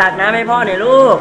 ตักน้ำให้พ่อหน่อยลูก